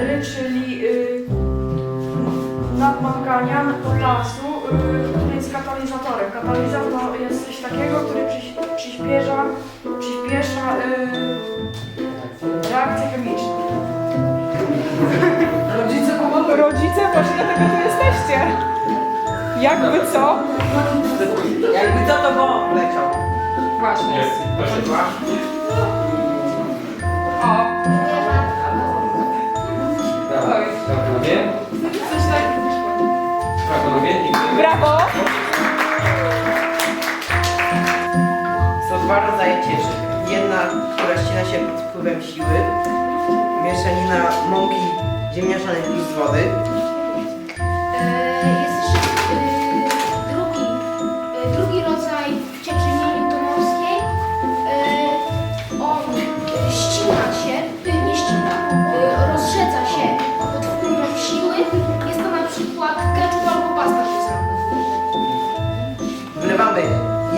KNNO4, czyli y, nadmangania potasu, y, który jest katalizatorem. Katalizator jest coś takiego, który przyspiesza, przyspiesza y, reakcje chemiczne. Rodzice pomogą. Rodzice, właśnie dlatego tu jesteście. Jakby co? Jakby co to bo leciał. Właśnie. O, Brawo! Są dwa rodzaje cieczek. Jedna, która ścina się pod wpływem siły. Mieszanina mąki ziemniaczanej plus wody. E, Jest jeszcze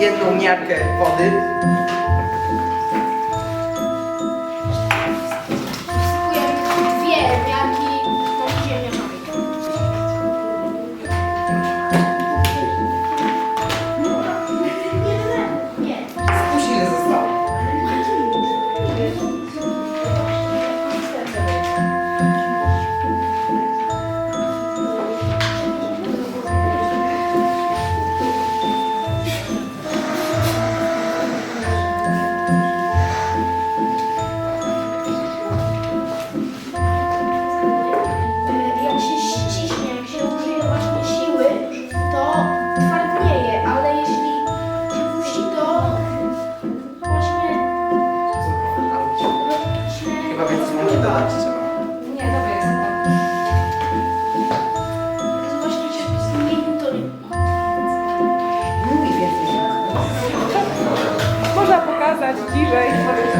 jedną miarkę wody. You guys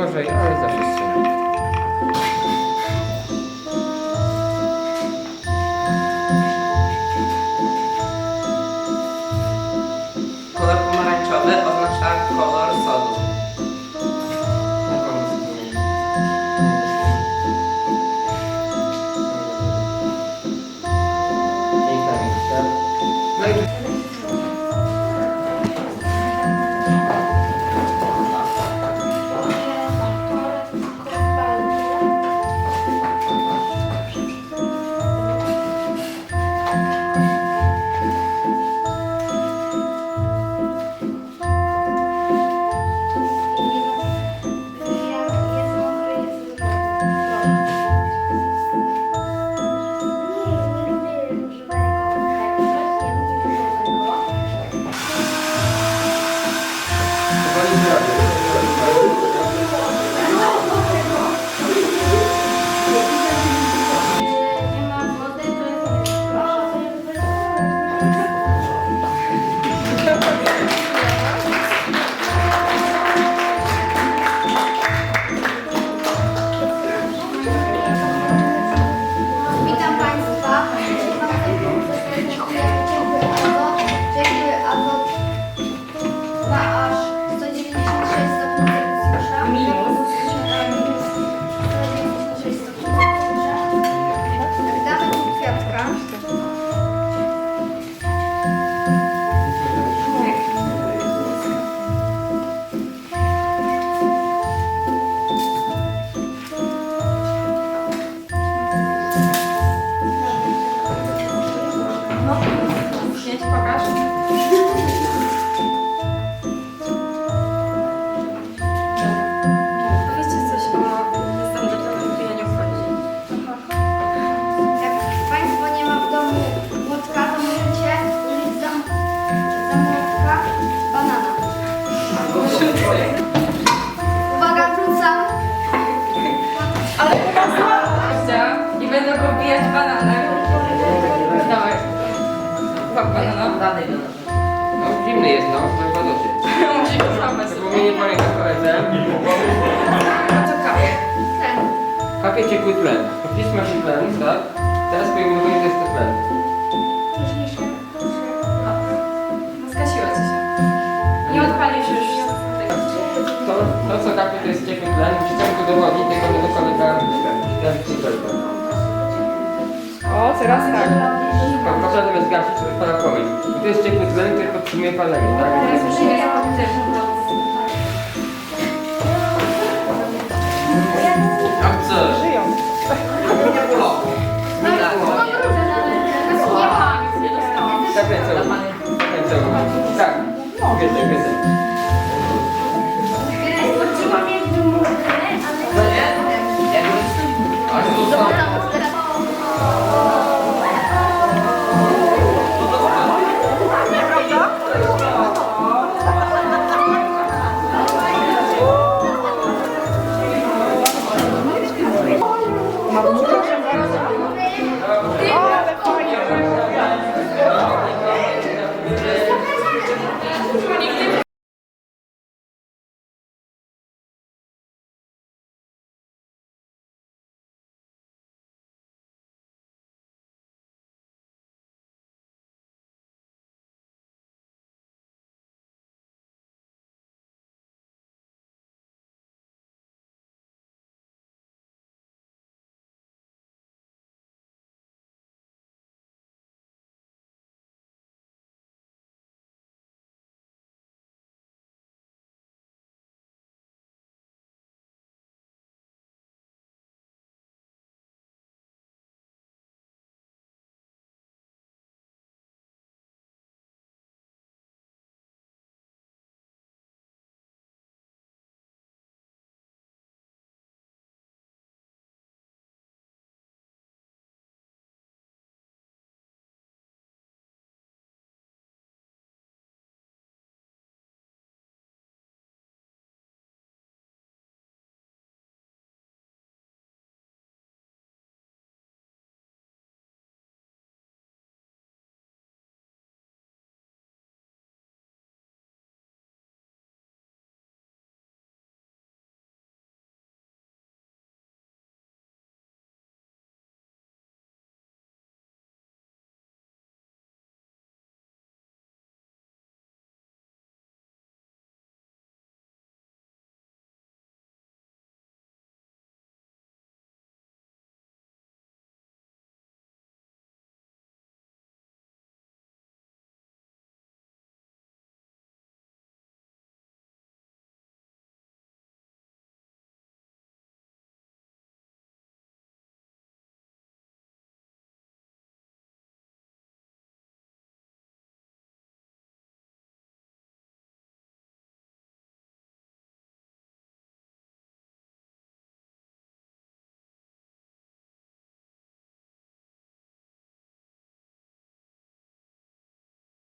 gorzej, ale zawsze strzelamy. Będę go bijać bananem. Dawaj. Łap banana. Dalej. No zimny jest, no, to chyba dosyć. Musi go złapać. Przypomnienie pamiętam koledze. A co kapie? Kapie ciepły tlen. Popisma się tlen, tak? Teraz pojmujemy, to jest to tlen. No skasiła ci się. Nie odpalisz już tego. To, to co kapie to jest ciepły tlen. Chciałem to dowodnić, tylko nie do kolega. O, teraz tak. Proszę natomiast gasić odpada płomień. I to jest ciepły tlen, który podtrzymuje palenie, tak? tak? Teraz już nie jest potrzebne. A co? Żyją. Tak, kręcą. Kręcą. Tak. Więcej, więcej. Potrzeba mnie w domu, ale... Nie? Tak, tak. no. Jak no to zostało?